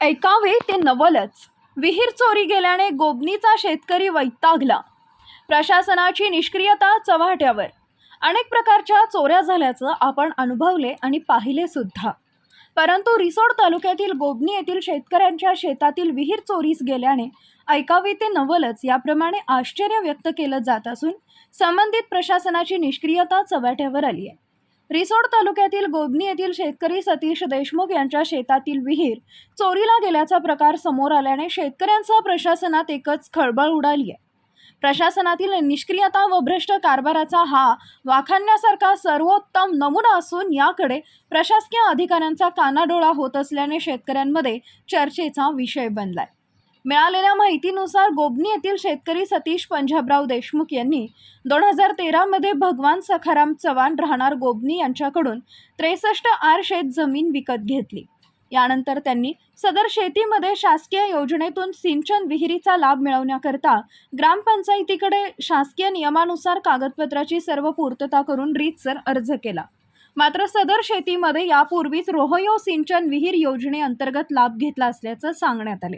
ऐकावे ते नवलच. विहीर चोरी गेल्याने गोबनीचा शेतकरी वैतागला. प्रशासनाची निष्क्रियता चव्हाट्यावर. अनेक प्रकारच्या चोऱ्या झाल्याचं आपण अनुभवले आणि पाहिले सुद्धा. परंतु रिसोड तालुक्यातील गोबनी येथील शेतकऱ्यांच्या शेतातील विहीर चोरीस गेल्याने ऐकावे ते नवलच याप्रमाणे आश्चर्य व्यक्त केलं जात असून संबंधित प्रशासनाची निष्क्रियता चव्हाट्यावर आली आहे रिसोड तालुक्यातील गोबनी येथील शेतकरी सतीश देशमुख यांच्या शेतातील विहीर चोरीला गेल्याचा प्रकार समोर आल्याने शेतकऱ्यांसह प्रशासनात एकच खळबळ उडाली आहे. प्रशासनातील निष्क्रियता व भ्रष्ट कारभाराचा हा वाखाणण्यासारखा सर्वोत्तम नमुना असून याकडे प्रशासकीय अधिकाऱ्यांचा कानाडोळा होत असल्याने शेतकऱ्यांमध्ये चर्चेचा विषय बनलाय. मिळालेल्या माहितीनुसार गोबनी येथील शेतकरी सतीश पंजाबराव देशमुख यांनी दोन हजार तेरामध्ये भगवान सखाराम चव्हाण राहणार गोबनी यांच्याकडून त्रेसष्ट आर शेत जमीन विकत घेतली. यानंतर त्यांनी सदर शेतीमध्ये शासकीय योजनेतून सिंचन विहिरीचा लाभ मिळवण्याकरता ग्रामपंचायतीकडे शासकीय नियमानुसार कागदपत्राची सर्व पूर्तता करून रीतसर अर्ज केला. मात्र सदर शेतीमध्ये यापूर्वीच रोहयो सिंचन विहीर योजनेअंतर्गत लाभ घेतला असल्याचं सांगण्यात आले.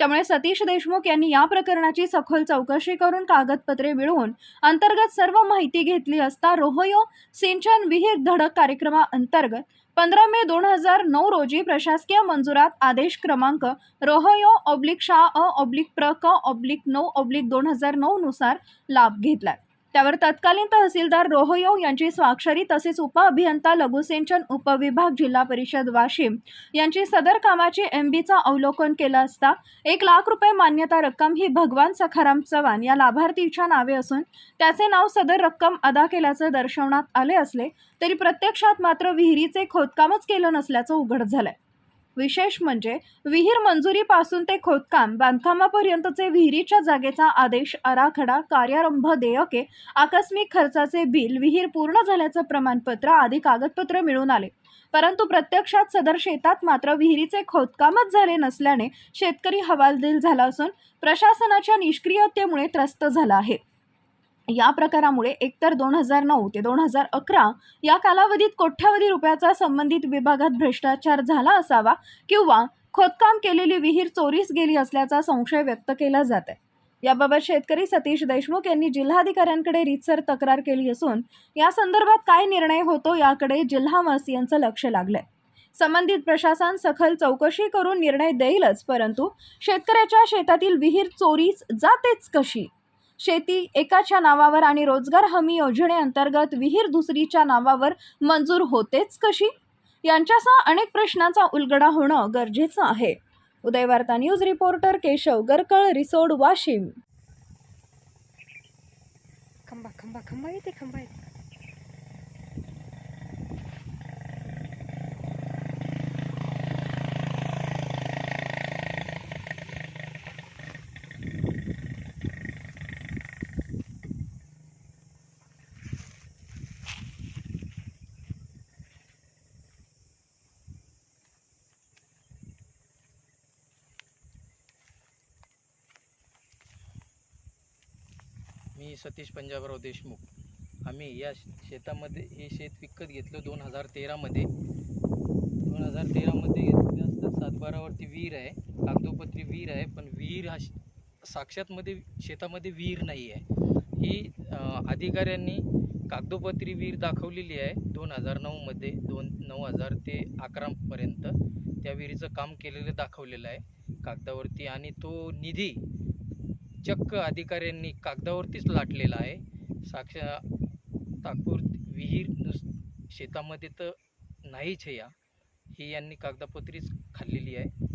त्यामुळे सतीश देशमुख यांनी या प्रकरणाची सखोल चौकशी करून कागदपत्रे मिळवून अंतर्गत सर्व माहिती घेतली असता रोहयो सिंचन विहीर धडक कार्यक्रमाअंतर्गत पंधरा मे दोन हजार नऊ रोजी प्रशासकीय मंजुरात आदेश क्रमांक रोहयो ऑब्लिक शा अ ऑब्लिक प्र क ऑब्लिक नऊ ऑब्लिक दोन हजार नऊ नुसार लाभ घेतला त्यावर तत्कालीन तहसीलदार रोहयो यांची स्वाक्षरी तसेच उपअभियंता लघुसिंचन उपविभाग जिल्हा परिषद वाशिम यांची सदर कामाची एम बीचा अवलोकन केलं असता एक लाख रुपये मान्यता रक्कम ही भगवान सखाराम चव्हाण या लाभार्थीच्या नावे असून त्याचे नाव सदर रक्कम अदा केल्याचं दर्शवण्यात आले असले तरी प्रत्यक्षात मात्र विहिरीचे खोदकामच केलं नसल्याचं उघड झालंय. विशेष म्हणजे विहीर मंजुरीपासून ते खोदकाम बांधकामापर्यंतचे विहिरीच्या जागेचा आदेश आराखडा कार्यारंभ देयके आकस्मिक खर्चाचे बिल विहीर पूर्ण झाल्याचं प्रमाणपत्र आदी कागदपत्र मिळून आले. परंतु प्रत्यक्षात सदर शेतात मात्र विहिरीचे खोदकामच झाले नसल्याने शेतकरी हवालदिल झाला असून प्रशासनाच्या निष्क्रियतेमुळे त्रस्त झाला आहे. या प्रकारामुळे एकतर दोन हजार नऊ ते दोन हजार अकरा या कालावधीत कोट्यावधी रुपयाचा संबंधित विभागात भ्रष्टाचार झाला असावा किंवा खोदकाम केलेली विहीर चोरीस गेली असल्याचा संशय व्यक्त केला जात आहे याबाबत शेतकरी सतीश देशमुख यांनी जिल्हाधिकाऱ्यांकडे रीतसर तक्रार केली असून या संदर्भात काय निर्णय होतो याकडे जिल्हावासियांचं लक्ष लागलंय. संबंधित प्रशासन सखल चौकशी करून निर्णय देईलच परंतु शेतकऱ्याच्या शेतातील विहीर चोरीस जातेच कशी? शेती एकाच्या नावावर आणि रोजगार हमी योजनेअंतर्गत विहीर दुसरीच्या नावावर मंजूर होतेच कशी? यांच्यासह अनेक प्रश्नांचा उलगडा होणं गरजेचं आहे. Udayvarta news reporter Keshav Garkal Risod Washim. खंबा खंबा खंबा येते खंबा येते. मी सतीश पंजाबराव देशमुख. आम्ही या शेतामध्ये हे शेत विकत घेतलं दोन हजार तेरामध्ये दोन हजार तेरामध्ये घेतलं असता सातबारावरती विहीर आहे कागदोपत्री विहीर आहे पण विहीर हा श- साक्षातमध्ये शेतामध्ये विहीर नाही आहे ही अधिकाऱ्यांनी कागदोपत्री विहीर दाखवलेली आहे दोन हजार नऊमध्ये दोन नऊ हजार ते अकरापर्यंत त्या विहिरीचं काम केलेलं दाखवलेलं आहे कागदावरती आणि तो निधी चक्क अधिकाऱ्यांनी कागदावरतीच लाटलेला आहे. साक्षा तात्पुरती विहीर नुस शेतामध्ये तर नाहीच आहे या. ही यांनी कागदापत्रीच खाल्लेली आहे.